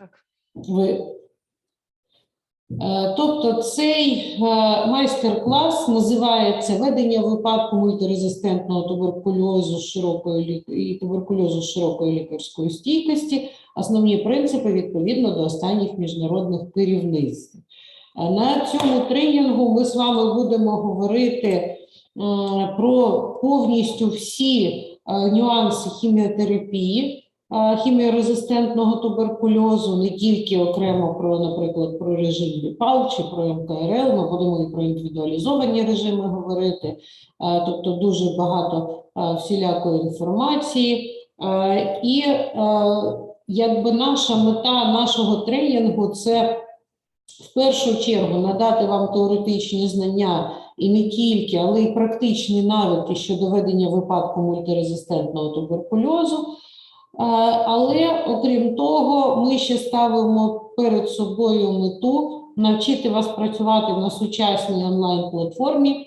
Так. Ви... Е, Тобто цей е, майстер-клас називається Ведення випадку мультирезистентного туберкульозу з широкою і туберкульозу широкої лікарської стійкості. Основні принципи відповідно до останніх міжнародних керівництв. Е, На цьому тренінгу ми з вами будемо говорити про повністю всі нюанси хіміотерапії хіміорезистентного туберкульозу, не тільки окремо про, наприклад, про режим ЛІПАЛ чи про МКРЛ, ми будемо і про індивідуалізовані режими говорити, тобто дуже багато всілякої інформації. І якби наша мета нашого тренінгу це в першу чергу надати вам теоретичні знання і не тільки, але й практичні навики щодо ведення випадку мультирезистентного туберкульозу. Але окрім того, ми ще ставимо перед собою мету навчити вас працювати на сучасній онлайн-платформі,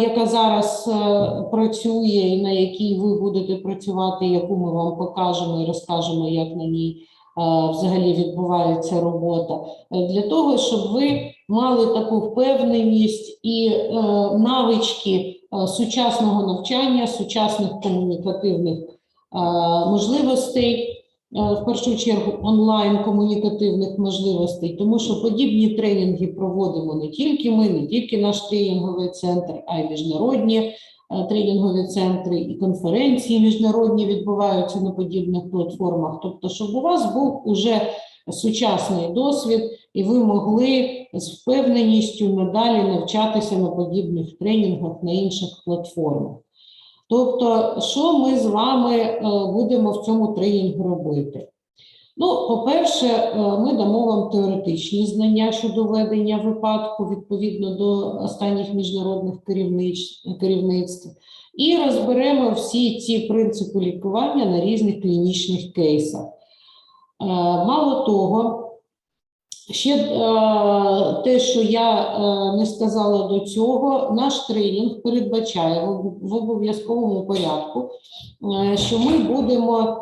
яка зараз е, працює, і на якій ви будете працювати, яку ми вам покажемо і розкажемо, як на ній е, взагалі відбувається робота, Е, для того, щоб ви мали таку впевненість і навички сучасного навчання, сучасних комунікативних можливостей, в першу чергу онлайн комунікативних можливостей, тому що подібні тренінги проводимо не тільки ми, не тільки наш тренінговий центр, а й міжнародні тренінгові центри і конференції міжнародні відбуваються на подібних платформах. Тобто, щоб у вас був уже сучасний досвід, і ви могли з впевненістю надалі навчатися на подібних тренінгах на інших платформах. Тобто, що ми з вами е, будемо в цьому тренінгу робити? Ну, по-перше, е, ми дамо вам теоретичні знання щодо ведення випадку відповідно до останніх міжнародних керівництв, і розберемо всі ці принципи лікування на різних клінічних кейсах. Е, Мало того, Ще е, те, що я е, не сказала до цього, наш тренінг передбачає в, обов'язковому порядку, е, що ми будемо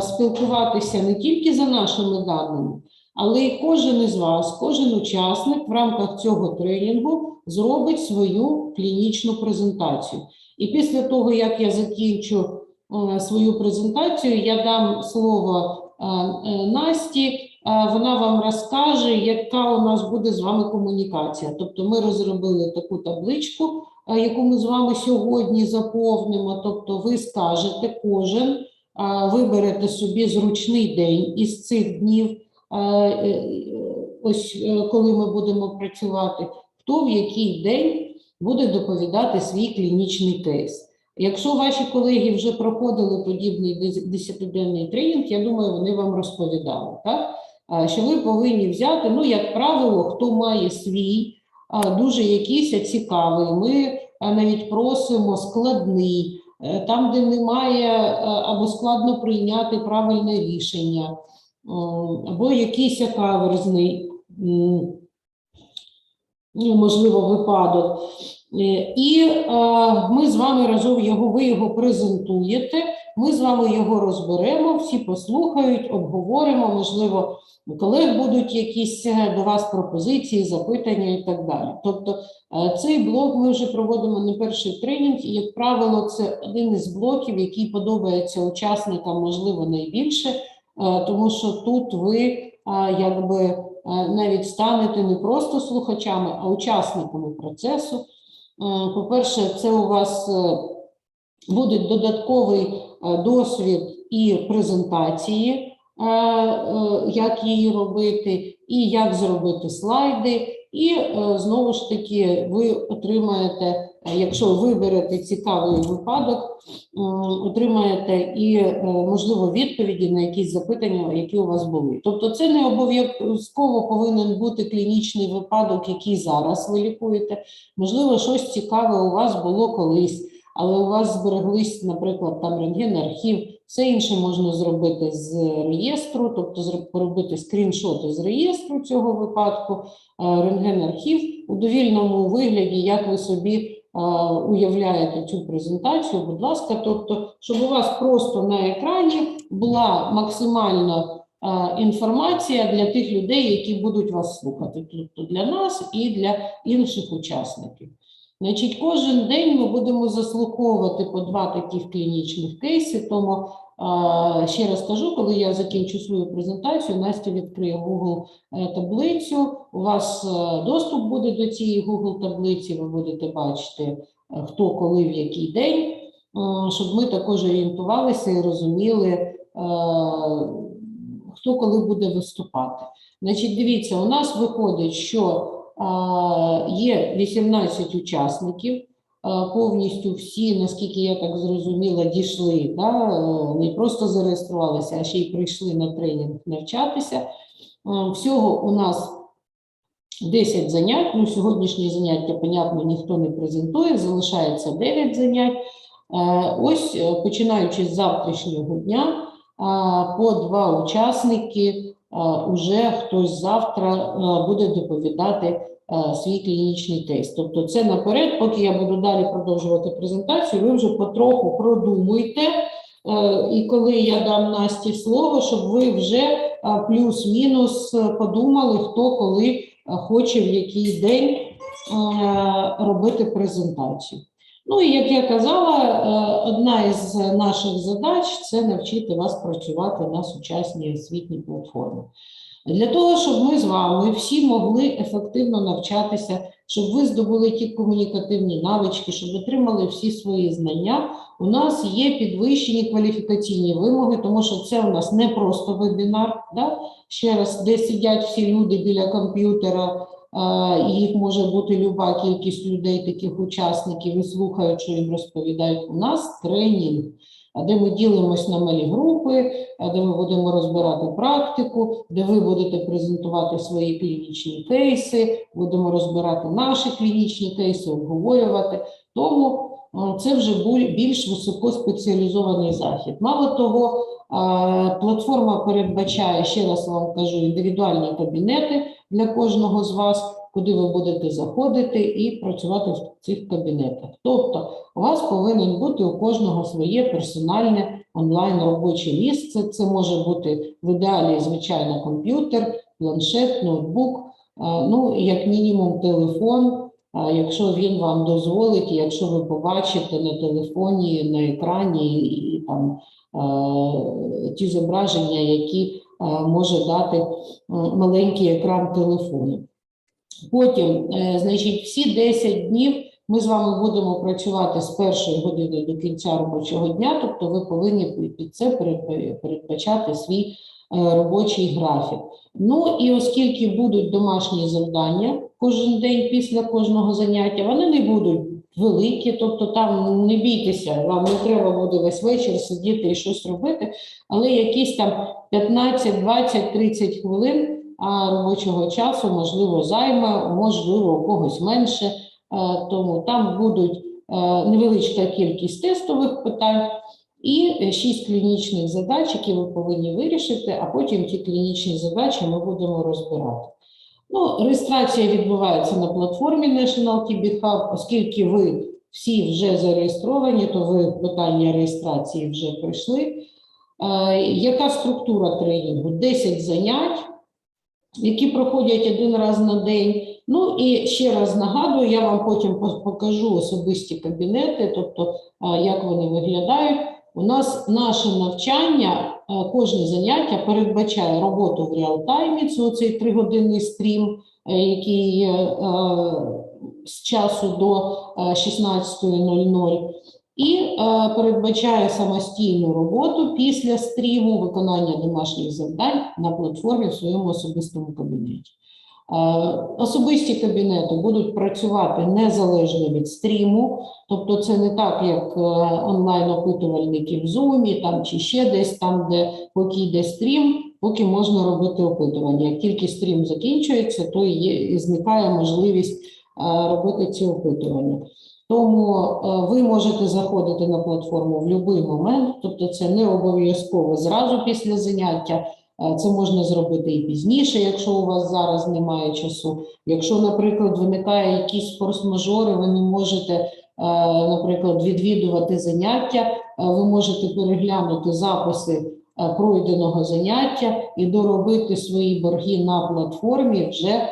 спілкуватися не тільки за нашими даними, але й кожен із вас, кожен учасник в рамках цього тренінгу зробить свою клінічну презентацію. І після того, як я закінчу свою презентацію, я дам слово Насті. Вона вам розкаже, яка у нас буде з вами комунікація. Тобто ми розробили таку табличку, яку ми з вами сьогодні заповнимо. Тобто ви скажете кожен, виберете собі зручний день із цих днів, е, е, ось е, коли ми будемо працювати, хто в який день буде доповідати свій клінічний кейс. Якщо ваші колеги вже проходили подібний 10-денний тренінг, я думаю, вони вам розповідали, так? А, що ви повинні взяти, ну, як правило, хто має свій, дуже якийсь цікавий. Ми навіть просимо складний, е, там, де немає е, або складно прийняти правильне рішення, або якийсь каверзний, ну, можливо, випадок. Е, І е, ми з вами разом його, ви його презентуєте, ми з вами його розберемо, всі послухають, обговоримо, можливо, у колег будуть якісь е, до вас пропозиції, запитання і так далі. Тобто е, цей блок ми вже проводимо не перший тренінг, і, як правило, це один із блоків, який подобається учасникам, можливо, найбільше, е, тому що тут ви якби навіть станете не просто слухачами, а учасниками процесу. По-перше, це у вас буде додатковий е, досвід і презентації, е, е, як її робити, і як зробити слайди. І знову ж таки, ви отримаєте, якщо виберете цікавий випадок, отримаєте і можливо відповіді на якісь запитання, які у вас були. Тобто, це не обов'язково повинен бути клінічний випадок, який зараз ви лікуєте. Можливо, щось цікаве у вас було колись, але у вас збереглись, наприклад, там рентген-архів, все інше можна зробити з реєстру, тобто поробити скріншоти з реєстру цього випадку, е, рентген-архів у довільному вигляді, як ви собі е, уявляєте цю презентацію, будь ласка, тобто, щоб у вас просто на екрані була максимально е, інформація для тих людей, які будуть вас слухати, тобто для нас і для інших учасників. Значить, кожен день ми будемо заслуховувати по два таких клінічних кейси. Тому ще раз кажу, коли я закінчу свою презентацію, Настя відкриє Google е, таблицю. У вас е, доступ буде до цієї Google таблиці. Ви будете бачити, е, хто коли в який день, щоб ми також орієнтувалися і розуміли, хто коли буде виступати. Значить, дивіться, у нас виходить, що Є 18 учасників, повністю всі, наскільки я так зрозуміла, дійшли, да, е, не просто зареєструвалися, а ще й прийшли на тренінг навчатися. Всього у нас 10 занять. Ну, сьогоднішні заняття, понятно, ніхто не презентує, залишається 9 занять. Е, Ось, е, починаючи з завтрашнього дня, по два учасники уже хтось завтра буде доповідати е, свій клінічний тест. Тобто це наперед, поки я буду далі продовжувати презентацію, ви вже потроху продумуйте. е, І коли я дам Насті слово, щоб ви вже е, плюс-мінус е, подумали, хто коли е, хоче в який день е, робити презентацію. Ну і як я казала, е, одна із наших задач це навчити вас працювати на сучасній освітній платформі. Для того, щоб ми з вами всі могли ефективно навчатися, щоб ви здобули ті комунікативні навички, щоб отримали всі свої знання, у нас є підвищені кваліфікаційні вимоги, тому що це у нас не просто вебінар. Да? Ще раз, де сидять всі люди біля комп'ютера, їх може бути люба кількість людей, таких учасників, і слухають, що їм розповідають. У нас тренінг, де ми ділимось на малі групи, де ми будемо розбирати практику, де ви будете презентувати свої клінічні кейси, будемо розбирати наші клінічні кейси, обговорювати. Тому це вже більш високоспеціалізований захід. Мало того, платформа передбачає, ще раз вам кажу, індивідуальні кабінети для кожного з вас, куди ви будете заходити і працювати в цих кабінетах. Тобто, у вас повинен бути у кожного своє персональне онлайн робоче місце. Це може бути в ідеалі, звичайно, комп'ютер, планшет, ноутбук, ну, як мінімум, телефон. Якщо він вам дозволить, якщо ви побачите на телефоні, на екрані і, там е, ті зображення, які е, може дати маленький екран телефону. Потім, е, значить, всі 10 днів ми з вами будемо працювати з першої години до кінця робочого дня, тобто ви повинні під це передбачати свій е, робочий графік. Ну і оскільки будуть домашні завдання кожен день після кожного заняття, вони не будуть великі, тобто там не бійтеся, вам не треба буде весь вечір сидіти і щось робити, але якісь там 15, 20, 30 хвилин робочого часу, можливо, займе, можливо, у когось менше. Е, Тому там будуть е, невеличка кількість тестових питань і шість клінічних задач, які ви повинні вирішити, а потім ті клінічні задачі ми будемо розбирати. Ну, реєстрація відбувається на платформі National TB Hub, оскільки ви всі вже зареєстровані, то ви питання реєстрації вже пройшли. Е, Яка структура тренінгу? 10 занять, які проходять один раз на день. Ну і ще раз нагадую, я вам потім покажу особисті кабінети, тобто а, як вони виглядають. У нас наше навчання, кожне заняття передбачає роботу в реалтаймі, це оцей тригодинний стрім, е, який е, е, з часу до е, 16.00 і е, передбачає самостійну роботу після стріму, виконання домашніх завдань на платформі в своєму особистому кабінеті. Особисті кабінети будуть працювати незалежно від стріму, тобто це не так, як е, онлайн-опитувальники в Zoom там, чи ще десь там, де поки йде стрім, поки можна робити опитування. Як тільки стрім закінчується, то і зникає можливість е, робити ці опитування. Тому е, ви можете заходити на платформу в будь-який момент, тобто це не обов'язково зразу після заняття. Е, Це можна зробити і пізніше, якщо у вас зараз немає часу. Якщо, наприклад, виникає якісь форс-мажори, ви не можете, е, наприклад, відвідувати заняття, е, ви можете переглянути записи пройденого заняття і доробити свої борги на платформі вже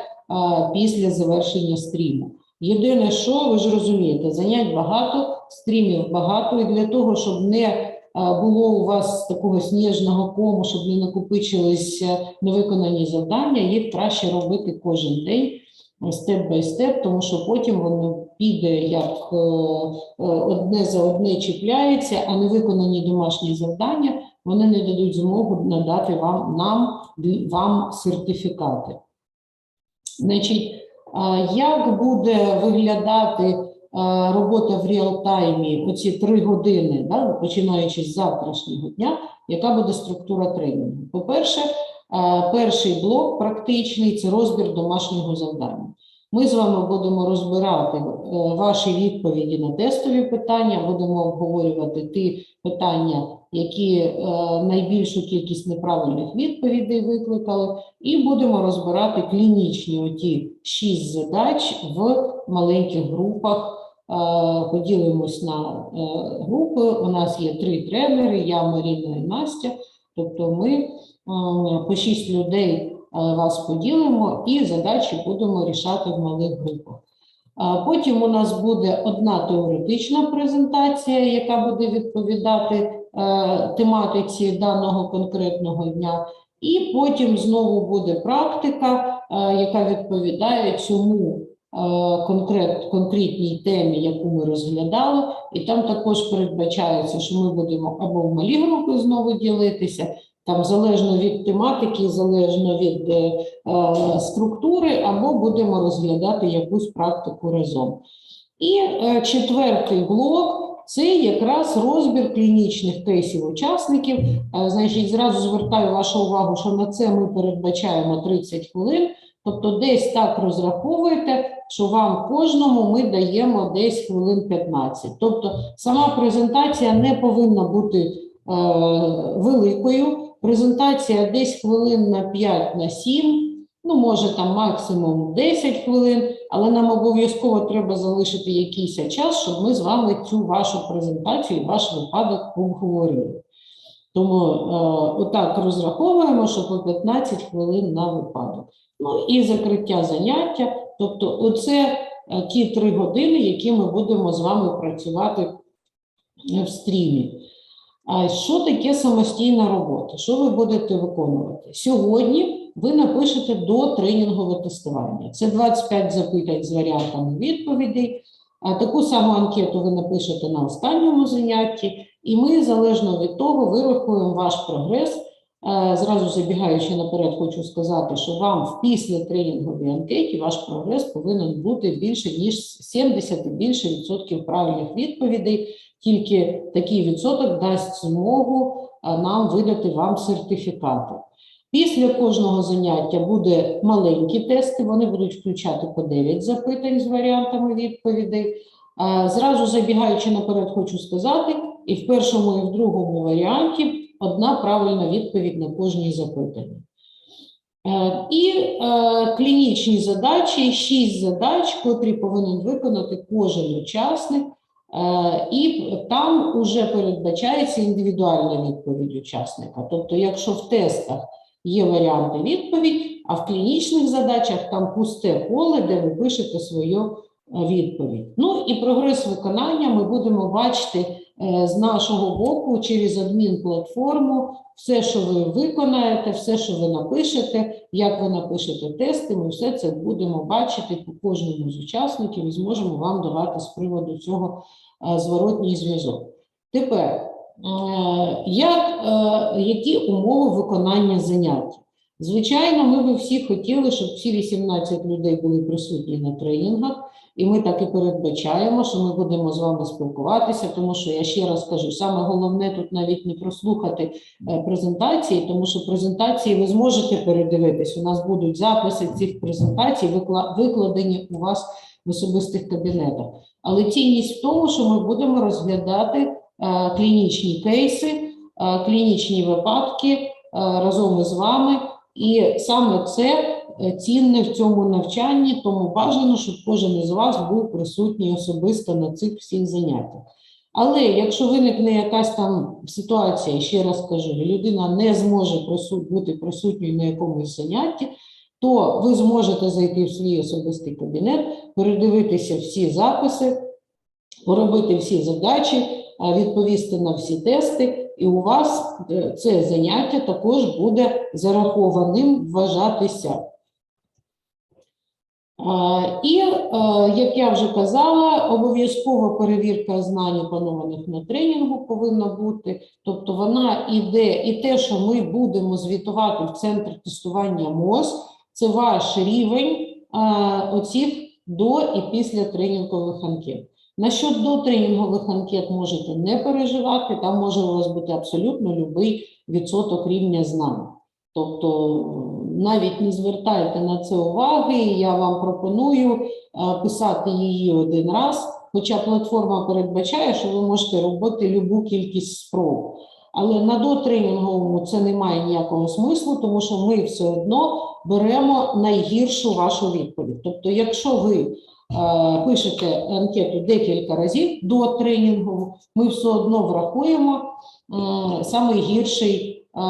після завершення стріму. Єдине, що ви ж розумієте, занять багато, стрімів багато, і для того, щоб не було у вас такого сніжного кому, щоб не накопичилися невиконані завдання, їх краще робити кожен день степ бай степ, тому що потім воно піде як е, е, одне за одне чіпляється, а невиконані домашні завдання вони не дадуть змогу надати вам нам вам сертифікати. Значить, як буде виглядати робота в реал-таймі оці три години, да, починаючи з завтрашнього дня, яка буде структура тренінгу? По-перше, е, перший блок практичний це розбір домашнього завдання. Ми з вами будемо розбирати е, ваші відповіді на тестові питання, будемо обговорювати ті питання, які е, найбільшу кількість неправильних відповідей викликали, і будемо розбирати клінічні оті шість задач в маленьких групах. Поділимось на е, групи. У нас є три тренери: я, Маріна і Настя. Тобто, ми е, по шість людей е, вас поділимо і задачі будемо рішати в малих групах. Потім у нас буде одна теоретична презентація, яка буде відповідати тематиці даного конкретного дня. І потім знову буде практика, яка відповідає цьому конкрет, конкретній темі, яку ми розглядали. І там також передбачається, що ми будемо або в малі групи знову ділитися, там залежно від тематики, залежно від е, е, структури, або будемо розглядати якусь практику разом. І е, четвертий блок це якраз розбір клінічних кейсів учасників. Е, Значить, зразу звертаю вашу увагу, що на це ми передбачаємо 30 хвилин. Тобто, десь так розраховуєте, що вам кожному ми даємо десь хвилин 15. Тобто, сама презентація не повинна бути е, великою. Презентація десь хвилин на 5 на 7, ну може там максимум 10 хвилин, але нам обов'язково треба залишити якийсь час, щоб ми з вами цю вашу презентацію ваш випадок обговорили. Тому е, отак розраховуємо, що по 15 хвилин на випадок. Ну і закриття заняття. Тобто, оце е, ті три години, які ми будемо з вами працювати е, в стрімі. А що таке самостійна робота? Що ви будете виконувати? Сьогодні ви напишете до тренінгового тестування. Це 25 запитань з варіантами відповідей. А таку саму анкету ви напишете на останньому занятті, і ми, залежно від того, вирахуємо ваш прогрес. Зразу забігаючи наперед, хочу сказати, що вам в після тренінговій анкеті ваш прогрес повинен бути більше ніж 70 і більше відсотків правильних відповідей. Тільки такий відсоток дасть змогу нам видати вам сертифікати. Після кожного заняття буде маленькі тести, вони будуть включати по 9 запитань з варіантами відповідей. Зразу забігаючи наперед, хочу сказати, і в першому, і в другому варіанті одна правильна відповідь на кожній запитанні. Е, І е, клінічні задачі, 6 задач, котрі повинен виконати кожен учасник. Е, І там вже передбачається індивідуальна відповідь учасника. Тобто, якщо в тестах є варіанти відповідь, а в клінічних задачах там пусте поле, де ви пишете свою відповідь. Ну і прогрес виконання ми будемо бачити е, з нашого боку через адмінплатформу. Все, що ви виконаєте, все, що ви напишете, як ви напишете тести, ми все це будемо бачити по кожному з учасників і зможемо вам давати з приводу цього е, зворотній зв'язок. Тепер, е, як, е, які умови виконання занять? Звичайно, ми би всі хотіли, щоб всі 18 людей були присутні на тренінгах, і ми так і передбачаємо, що ми будемо з вами спілкуватися, тому що я ще раз кажу, саме головне тут навіть не прослухати е, презентації, тому що презентації ви зможете передивитись. У нас будуть записи цих презентацій, викла- викладені у вас в особистих кабінетах. Але цінність в тому, що ми будемо розглядати е, клінічні кейси, е, клінічні випадки разом із вами. І саме це е, цінне в цьому навчанні, тому бажано, щоб кожен із вас був присутній особисто на цих всіх заняттях. Але якщо виникне якась там ситуація, ще раз кажу, людина не зможе бути присутньою на якомусь занятті, то ви зможете зайти в свій особистий кабінет, передивитися всі записи, поробити всі задачі, відповісти на всі тести, і у вас е, це заняття також буде зарахованим вважатися. І, е, як я вже казала, обов'язкова перевірка знань, опанованих на тренінгу, повинна бути. Тобто вона іде, і те, що ми будемо звітувати в центр тестування МОЗ, це ваш рівень оцих до і після тренінгових анкет. Насчет до тренінгових анкет можете не переживати, там може у вас бути абсолютно будь-який відсоток рівня знань. Тобто навіть не звертайте на це уваги, я вам пропоную е, писати її один раз, хоча платформа передбачає, що ви можете робити любу кількість спроб. Але на дотренінговому це не має ніякого смислу, тому що ми все одно беремо найгіршу вашу відповідь. Тобто, якщо ви пишете анкету декілька разів до тренінгу, ми все одно врахуємо е, самий гірший е,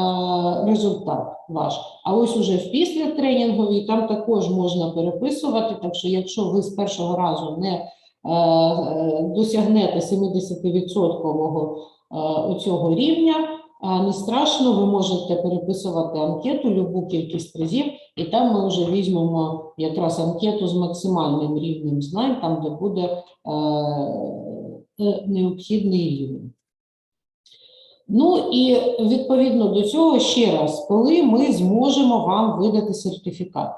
результат ваш. А ось уже в після тренінговій там також можна переписувати. Так що, якщо ви з першого разу не е, е, досягнете 70% е, оцього рівня, е, не страшно, ви можете переписувати анкету любу кількість разів, і там ми вже візьмемо якраз анкету з максимальним рівнем знань, там де буде е, е, необхідний рівень. Ну і відповідно до цього ще раз, коли ми зможемо вам видати сертифікат.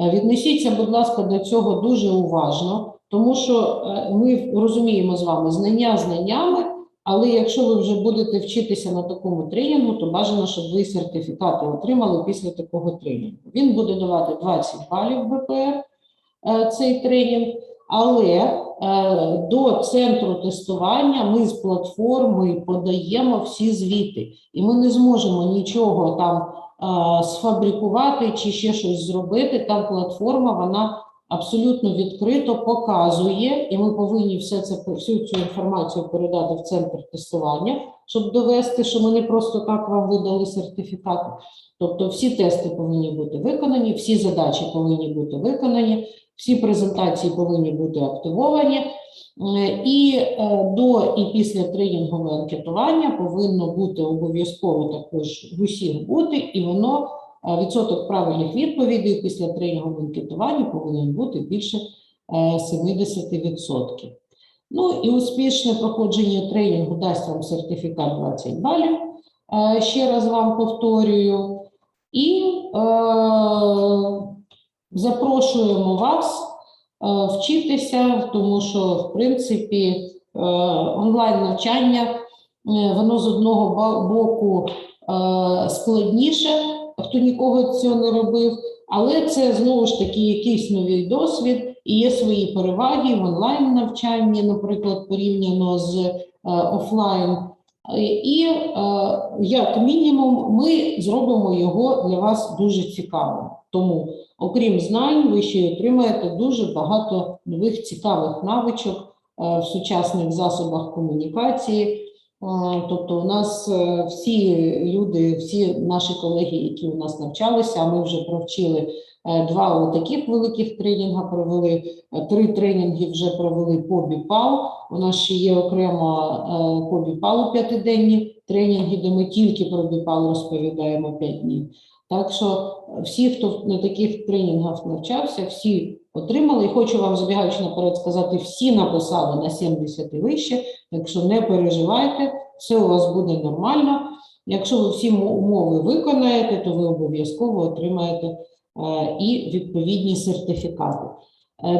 Е, Віднесіться, будь ласка, до цього дуже уважно, тому що е, ми розуміємо з вами знання знаннями, але якщо ви вже будете вчитися на такому тренінгу, то бажано, щоб ви сертифікати отримали після такого тренінгу. Він буде давати 20 балів БПР, е, цей тренінг, але е, до центру тестування ми з платформи подаємо всі звіти, і ми не зможемо нічого там е, сфабрикувати чи ще щось зробити. Там платформа вона абсолютно відкрито показує, і ми повинні все це всю цю інформацію передати в центр тестування, щоб довести, що ми не просто так вам видали сертифікати. Тобто всі тести повинні бути виконані, всі задачі повинні бути виконані, всі презентації повинні бути активовані. Е, І е, до і після тренінгового анкетування повинно бути обов'язково також в усіх бути, і воно відсоток правильних відповідей після тренінгового анкетування повинен бути більше е, 70%. Ну і успішне проходження тренінгу дасть вам сертифікат 20 балів. Е, Ще раз вам повторюю. І е, запрошуємо вас е, вчитися, тому що, в принципі, е, онлайн-навчання, е, воно з одного боку е, складніше, хто нікого цього не робив, але це знову ж таки якийсь новий досвід і є свої переваги в онлайн-навчанні, наприклад, порівняно з е, офлайн. І е, як мінімум ми зробимо його для вас дуже цікавим. Тому, окрім знань, ви ще отримаєте дуже багато нових цікавих навичок е, в сучасних засобах комунікації. Тобто, у нас е, всі люди, всі наші колеги, які у нас навчалися, ми вже провчили е, два таких великих тренінга, провели е, три тренінги вже провели по БІПАЛ. У нас ще є окремо по БІПАЛу п'ятиденні тренінги, де ми тільки про БІПАЛ розповідаємо п'ять днів. Так що е, всі, хто на таких тренінгах навчався, всі отримали. І хочу вам, забігаючи наперед, сказати, всі написали на 70 і вище, так що не переживайте, все у вас буде нормально. Якщо ви всі умови виконаєте, то ви обов'язково отримаєте е, і відповідні сертифікати. Е,